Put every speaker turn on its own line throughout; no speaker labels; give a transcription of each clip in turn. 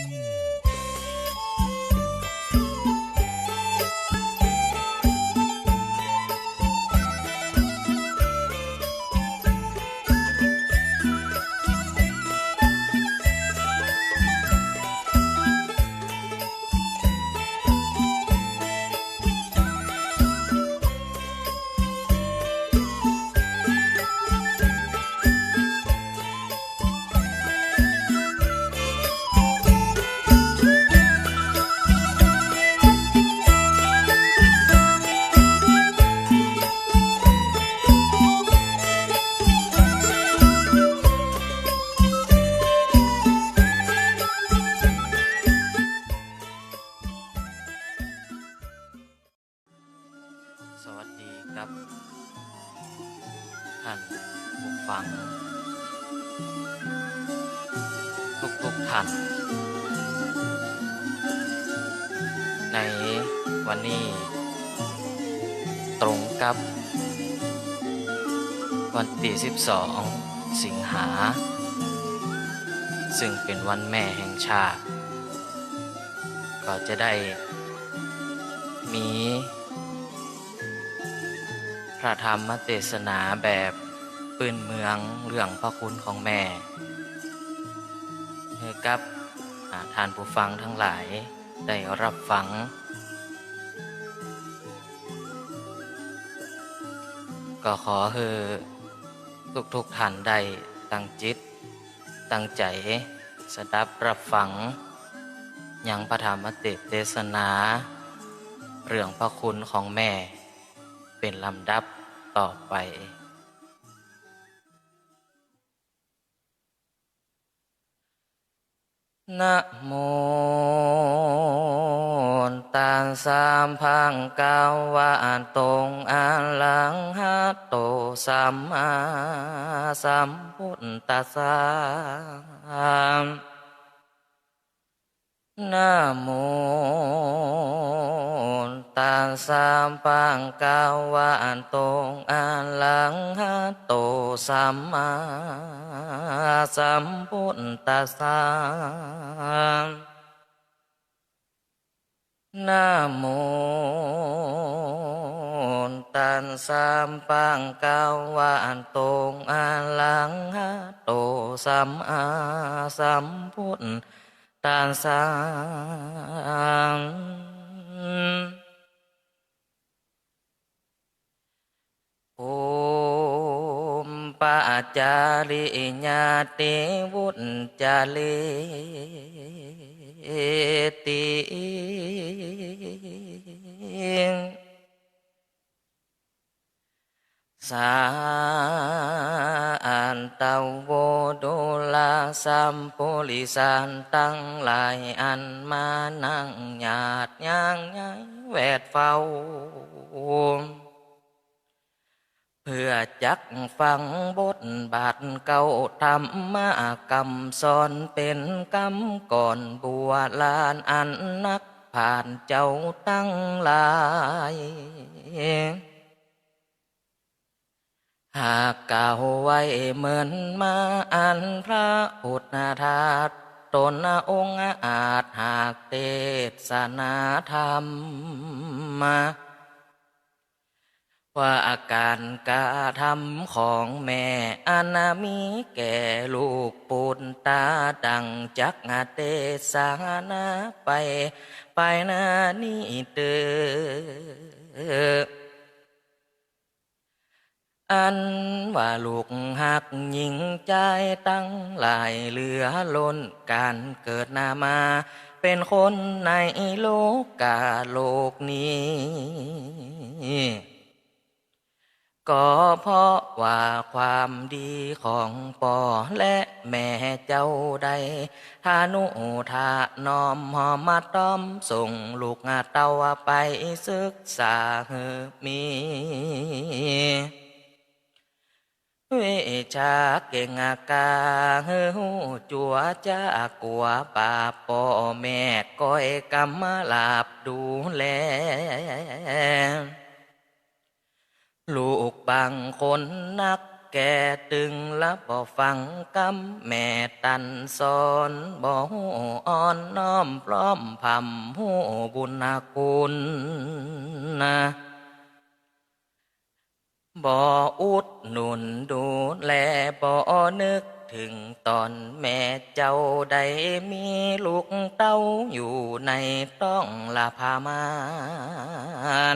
ส 22 สิงหา ซึ่งเป็นวันแม่แห่งชาติ ก็จะได้มีพระธรรมเทศนาแบบปืนเมืองเรื่องพระคุณของแม่ให้กับทานผู้ฟังทั้งหลายได้รับฟัง ก็ขอเฮอ ทุกทุกๆท่านได้ตั้งจิต ตั้งใจสดับรับฟังยังพระธรรมเทศนา เรื่องพระคุณของแม่ เป็นลำดับต่อไปนะโม นตานสามพังเกาวานตรงอันหลังฮัตโตสัมมาสัมพุทธัสามนะโมตานสามปังกาวานตรงอันหลังฮัตโตสัมมาสัมพุทธัสาม โอมปะจาริญาติวุฒจาเลติสาอันตาโวโดลาสัมปุริสันตั้งหลายอันมานั่ง เพื่อจักฟังบทบาทเก่าธรรมกรรมสอนเป็นกรรมก่อนบัวลานอันนักผ่านเจ้าตั้งหลายหากเก่าไว้เหมือนมาอันพระอุทธาตตนองค์อาจหากเทศนาธรรมมา ว่าอาการกาทำของแม่อานามีแก่ลูกปูนตาดังจักงาเตสานาไป ไปนานี่เตออันว่าลูกหักหญิงใจตั้งหลายเหลือล้นการเกิดนามา เป็นคนในโลกกาโลกนี้ ก็เพราะว่าความดีของป่อและแม่เจ้าใดทานุทานอมหอมมาต้อมส่งลูกงาเต้าไปศึกษาเฮมีเวชาเก่งอากาเฮอจัวจากัวป่าป่อแม่ก้อยกำมลาบดูแล ลูกบางคนนักแก่ตึงละบ่ฟังกำแม่ตันสอนบ่หูอ่อนน้อมพร้อมพำหูบุญนาคุณนะบ่อุดหนุนดูแลบ่นึกถึงตอนแม่เจ้าได้มีลูกเต้าอยู่ในต้องละพามา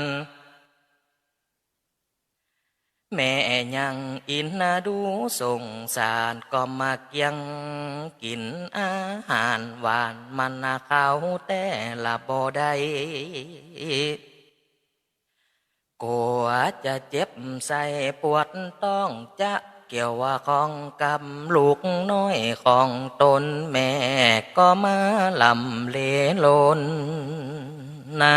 น แม่ยังอินนาดูสงสารก็มักยังกินอาหารหวานมันนาเขาแต่ละบ่ได้กลัวจะเจ็บใส่ปวดต้องจะเกี่ยวว่าของกำลูกน้อยของตนแม่ก็มาลำเลลนนะ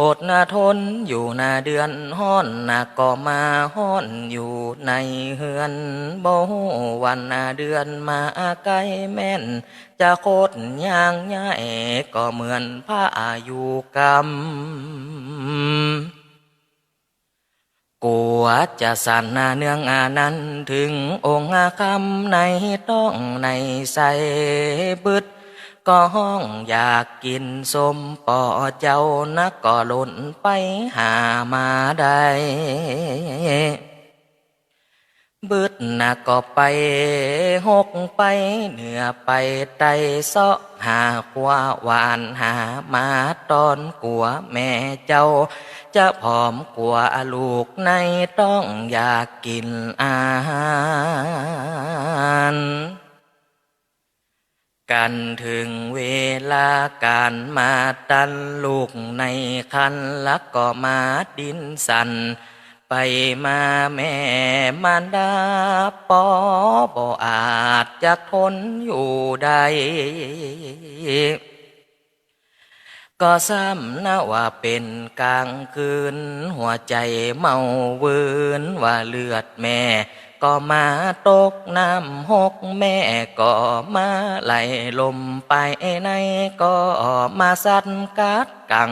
อดนาทนอยู่นาเดือนห้อนนาก็มาห้อนอยู่ในเฮือนบ่วันนาเดือนมาใกล้แม่น จะโคตรย่างย่ายก็เหมือนผ้าอายุกรรมกลัวจะสั่นาเนืองอานั้นถึงองค์อาคำในต้องในใสบึด ก็ห้องอยากกินสมปอเจ้านักก็หล่นไปหามาได้บึดนักก็ไปหกไปเหนือไปไตเสาะหาขวาหวานหามาตอนกัวแม่เจ้า จะผอมกว่าลูกในต้องอยากกินอาหาร กันถึงเวลาการมาตันลูกในคันลักก็มาดินสัน ไปมาแม่มารดาปอบ่อาจจะทนอยู่ได้ก็ซ้ำนะว่าเป็นกลางคืน หัวใจเมาเวินว่าเลือดแม่ ก็มาตกน้ำหกแม่ก็มาไหลลมไปในก็มาสัดกัดกัง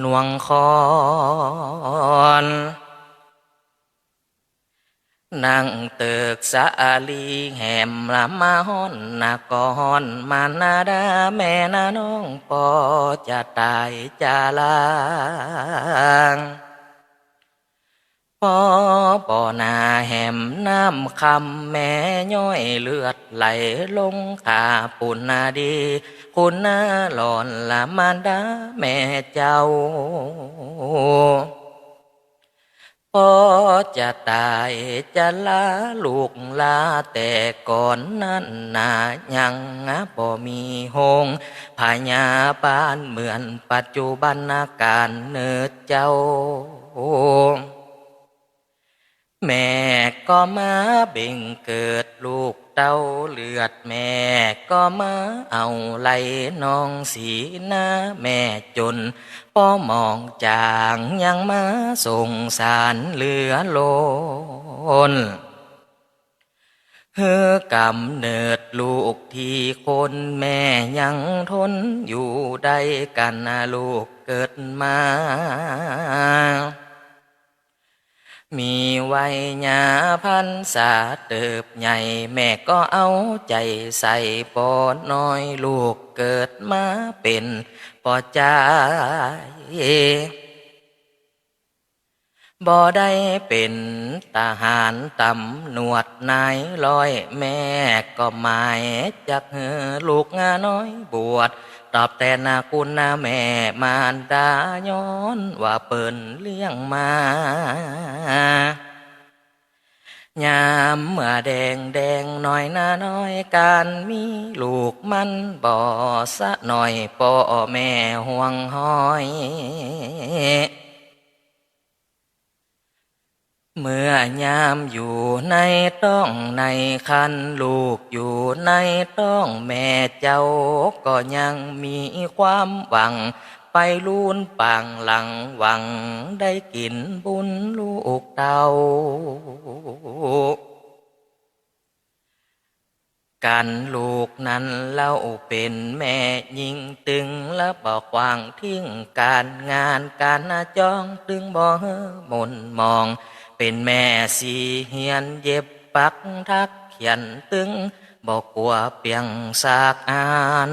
หน่วงคอนนั่งเติกสาลีแหมละมาฮ้อนนาก่อนมานาดาแม่นาน้องปอจะตายจะลาง ปอปอนาแหมน้ำคำแม่ย้อยเลือดไหลลงขาปุ่นนาดี คุณนาหลอนละมารดาแม่เจ้าพอจะตายจะลาลูกลาแต่ก่อนนั้นนายังบ่มีหงพญาบ้าลเหมือนปัจจุบันอาการเนิดเจ้า แม่ก็มาเบ่งเกิดลูกเต้าเลือดแม่ก็มาเอาไหลน้องสีหน้าแม่จนพอมองจางยังมาสงสารเหลือลนเฮือกำเนิดลูกที่คนแม่ยังทนอยู่ได้กันลูกเกิดมา มีวัยญาพันษาเติบใหญ่แม่ก็เอาใจใส่ปอดน้อยลูกเกิดมาเป็นปอใจายบ่ได้เป็นทหารตำหนวดนายลอยแม่ก็หมายจักเฮอลูกงาน้อยบวช ตอบแต่นาคุณนาแม่มารดาย้อนว่าเปิ่นเลี้ยงมายามเมื่อแดงแดงหน่อยนาน้อยการมีลูกมันบ่อสะหน่อยป่อแม่ห่วงห้อย เมื่อยามอยู่ในต้องในคันลูกอยู่ในต้องแม่เจ้า ก็ยังมีความหวัง ไปลูนปางหลังหวังได้กินบุญลูกเตากันลูกนั้นเล่าเป็นแม่ยิงตึงและบอกวางทิ้งการงานการจ้องตึงบ่เฮอหมนมอง เป็นแม่สีเฮียนเย็บปักทักเขียนตึงบอกกลัวเปียงสากอาน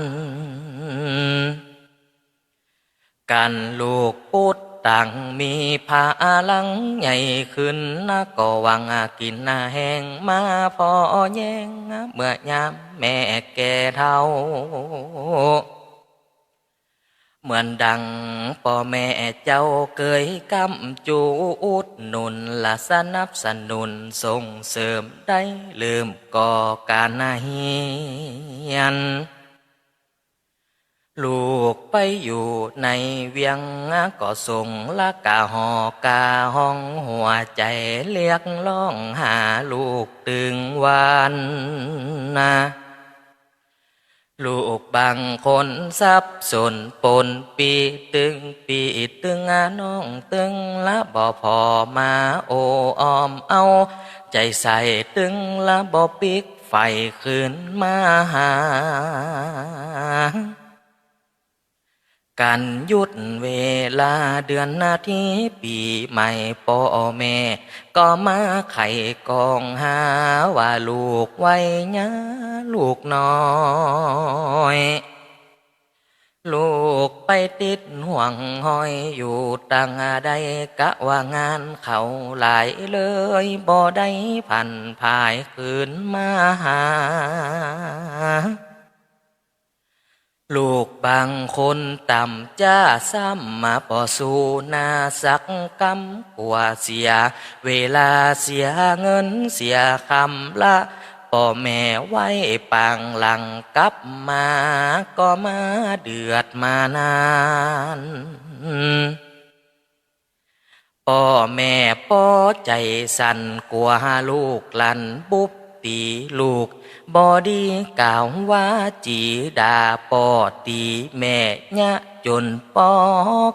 กันลูกปุดต่างมีพาลังใหญ่ขึ้นนะก็วังกินแห้งมาพอแยงเมื่อยามแม่แก่เท่า เหมือนดังพ่อแม่เจ้าเคยกำจูอุดหนุนละสนับสนุนส่งเสริมได้ลืมก่อการนาเฮียน ลูกไปอยู่ในเวียงก็ส่งละกาหอกาห้องหัวใจเรียกร้องหาลูกตึงวันนะ ลูกบางคนสับสนปนปีตึงปีตึงอาน้องตึงละบ่พอมาโอออมเอา ใจใส่ตึงละบ่ปิกไฟขึ้นมาหา การยุดเวลาเดือนนาทีปีใหม่พ่อแม่ ก็มาไข่กองหาว่าลูกไว้ยะลูกน้อย ลูกไปติดห่วงห้อยอยู่ต่างใดกะว่างานเขาหลายเลยบ่ได้พันภายคืนมาหา ลูกบางคนต่ำจ้าซ้ำมาปอสูนาสักกำกว่าเสีย เวลาเสียเงินเสียคำละพ่อแม่ไว้ปางหลังกลับมา ก็มาเดือดมานานพ่อแม่พ่อใจสั่นกลัวลูกหลันบุบตีลูก บอดีกล่าวว่าจีดาปอตีแม่ยะจนปอ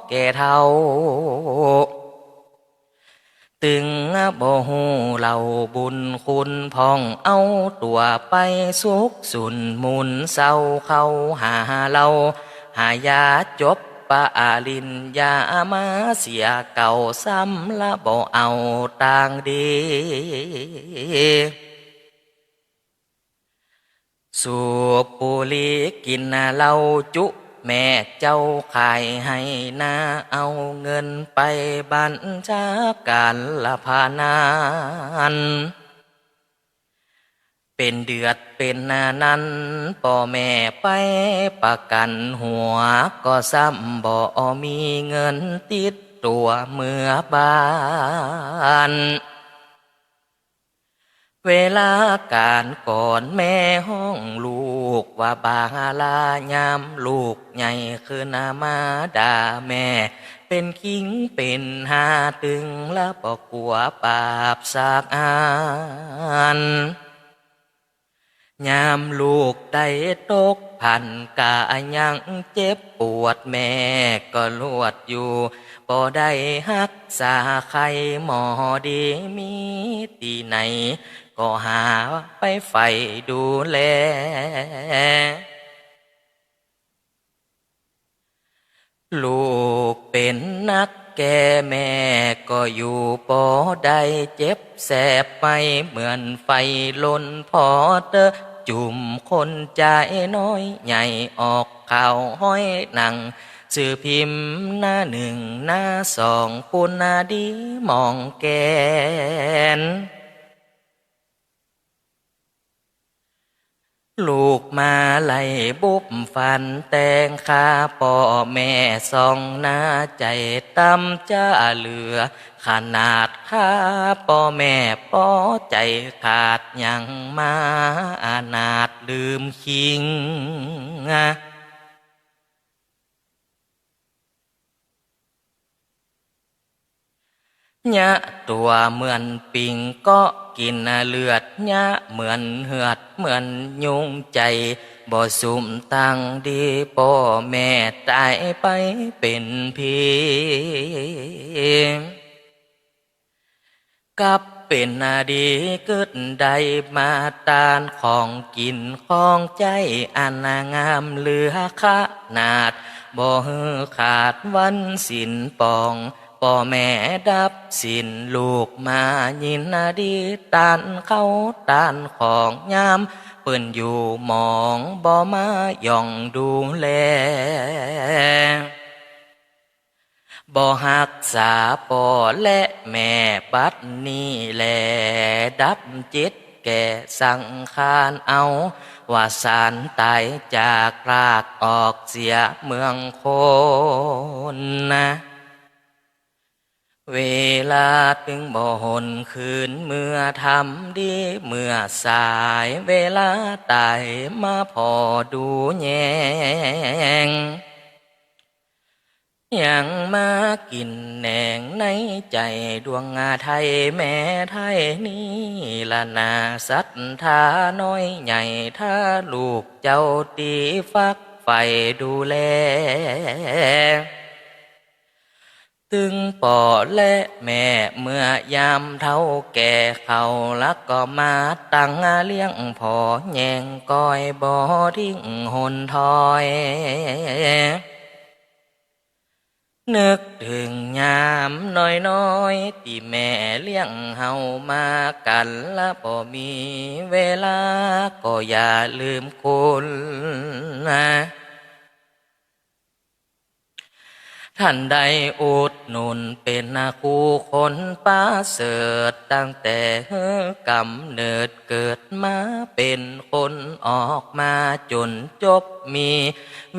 แก่เท่า ตึงบ่หูเราบุญคุณพองเอาตัวไปสุกสุนมุนเศร้าเข้าหาเรา หายาจบปะอาลินยามาเสียเก่าซ้ำละบ่เอาต่างดี สูบบุหรีกินเหล้าจุ แม่เจ้าขายให้นาเอาเงินไปบัญชาการละพานานเป็นเดือดเป็นนานั้นพ่อแม่ไปประกันหัว ก็ซ้ำบ่มีเงินติดตัวเมื่อบ้าน เวลาการก่อนแม่ห้องลูกว่าบาลายามลูกใหญ่คือนามาดาแม่ เป็นคิงเป็นหาตึงและปอกลัวปาบสากอานยามลูกได้ตกพันกายังเจ็บปวดแม่ก็ลวดอยู่บ่ได้ฮักษาใครหมอดีมีตีไหน ก็หาไปไฟดูแล ลูกเป็นนักแก่แม่ก็อยู่ปอได้เจ็บแสบไปเหมือนไฟลนพอเตอจุ่มคนใจน้อยใหญ่ออกข่าวห้อยหนังสื่อพิมพ์หน้าหนึ่งหน้าสองปุณนาดีมองแกน ลูกมาไล่บุบฟันแตงข้าพ่อแม่สองหน้าใจตำจ้าเหลือ ขนาดข้าพ่อแม่ป่อใจขาดยังมาอานาดลืมคิง ยะตัวเหมือนปิงก็กินเลือดยะเหมือนเหือดเหมือนยุงใจ บ่สุ่มตั้งดีพ่อแม่ตายไปเป็นพีกับเป็นนาดีเกิดใดมาตานของกินของใจอันงามเหลือขนาด บ่ฮือขาดวันสินปอง ปป่อแม่ดับสินลูกมายินดีตานเข้าตานของยามเปิ้นอยู่มองบ่มาย่องดูแลบ่หักษาป่อและแม่บัดนี้แลดับจิตแก่สังขารเอา ว่าสารตายจากรากออกเสียเมืองโคนนะ เวลาถึงบ่หนคืนเมื่อทำดี เมื่อสายเวลาตายมาพอดูแยง ยังมากินแหนงในใจดวงอาไทยแม่ไทยนี่ละนาสัทธาน้อยใหญ่ถ้าลูกเจ้าตีฟักไฟดูแล ตึงป่อและแม่เมื่อยามเท่าแก่เขาลักก็มาตั้งเลี้ยงพอแยงก้อยบ่อทิ้งหนทอย นึกถึงยามน้อยน้อยๆที่แม่เลี้ยงเฮามากันละบ่มีเวลาก็อย่าลืมคุณนะ ท่านได้อุดหนุนเป็นนาคูคนป้าเสดตั้งแต่กำเนิดเกิดมาเป็นคนออกมาจนจบมี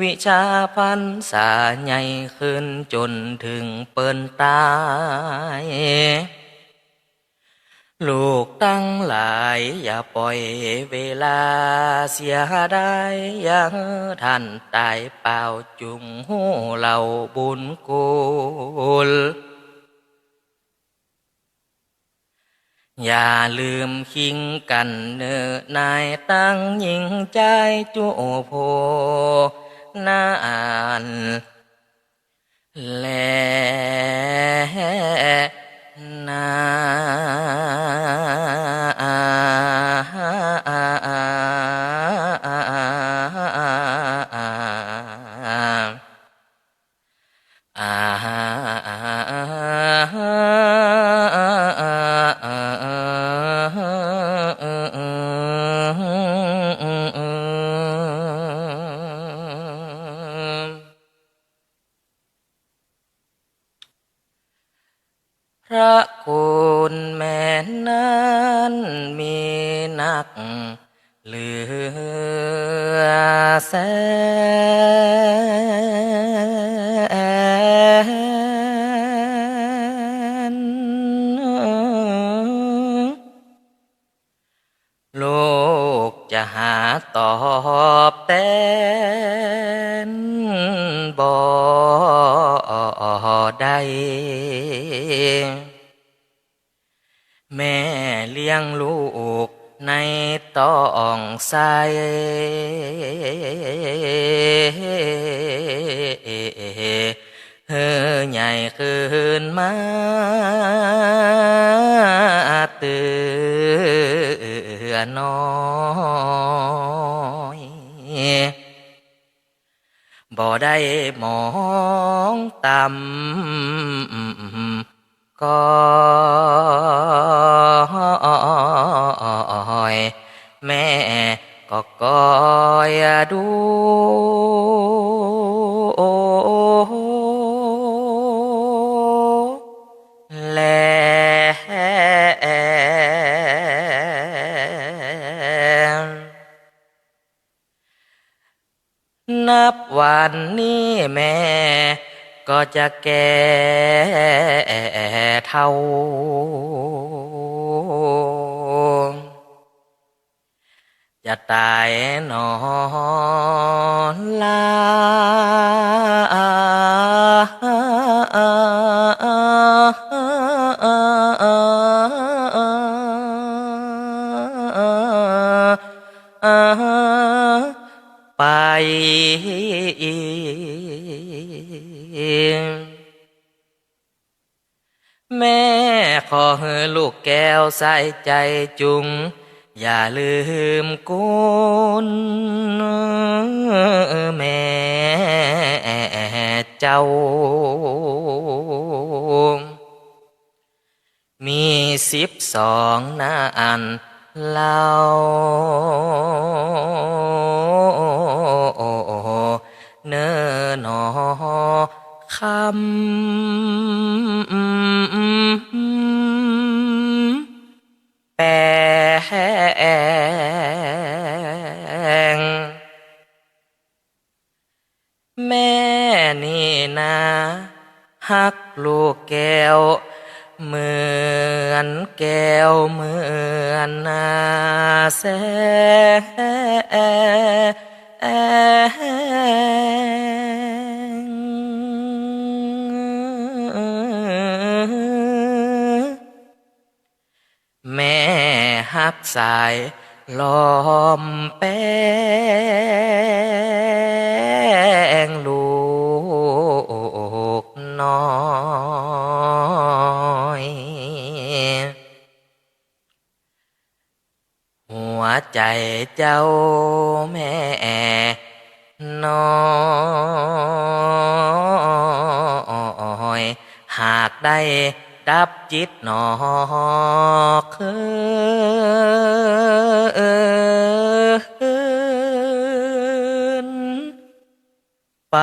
วิชาพันษาใหญ่ขึ้นจนถึงเปิ้นตาย ลูกตั้งหลาย อย่าปล่อยเวลาเสียได้ยังท่านตายเปล่าจุงหูเราบุญกุลอย่าลืมคิงกันเนอนายตั้งยิงใจจุโพนานแล Nah. แม่เลี้ยงลูกในต้องใสเฮอใหญ่คืนมาเตือนน้อ บ่ได้มองต่ำก็อยแม่ก็คอยดู วันนี้แม่ก็จะแก่เท่า จะตายนอนลา แม่ขอให้ลูกแก้วใส่ใจจุง อย่าลืมกุนแม่เจ้า มีสิบสองหน้าอันเล่าเนื้อหนอ คำแปงแม่นี่นะฮักลูกแก้ว เหมือนแก้วเหมือนนาแส ฮักสายล้อมแป้งลูกน้อย หัวใจเจ้าแม่น้อย หากได้ ดับจิตหนอคืนไป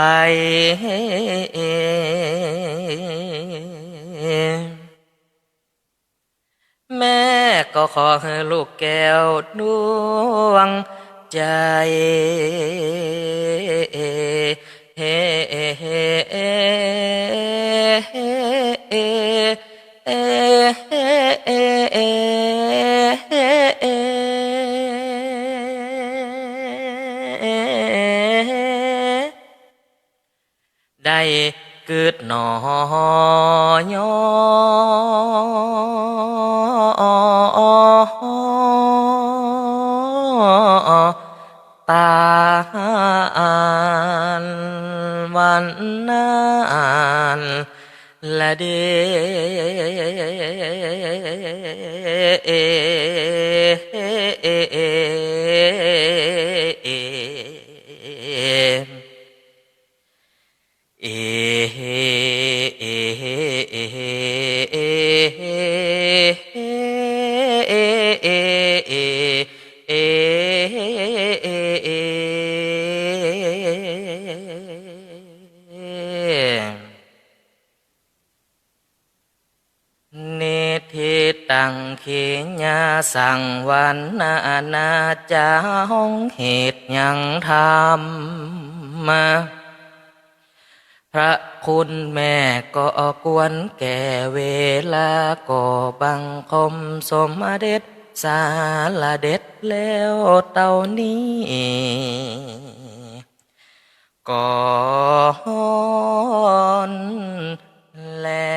แม่ก็ขอให้ลูกแก้วดวงใจ ได้เกิดหนอยต นิทิตังขีญาสังวันนานาจาห้องเหตุยังทำมาพระคุณแม่ก็กวนแก่เวลาก็บังคมสมเด็จ สาลาเด็ดแล้วเต่านี้ก่อนแล้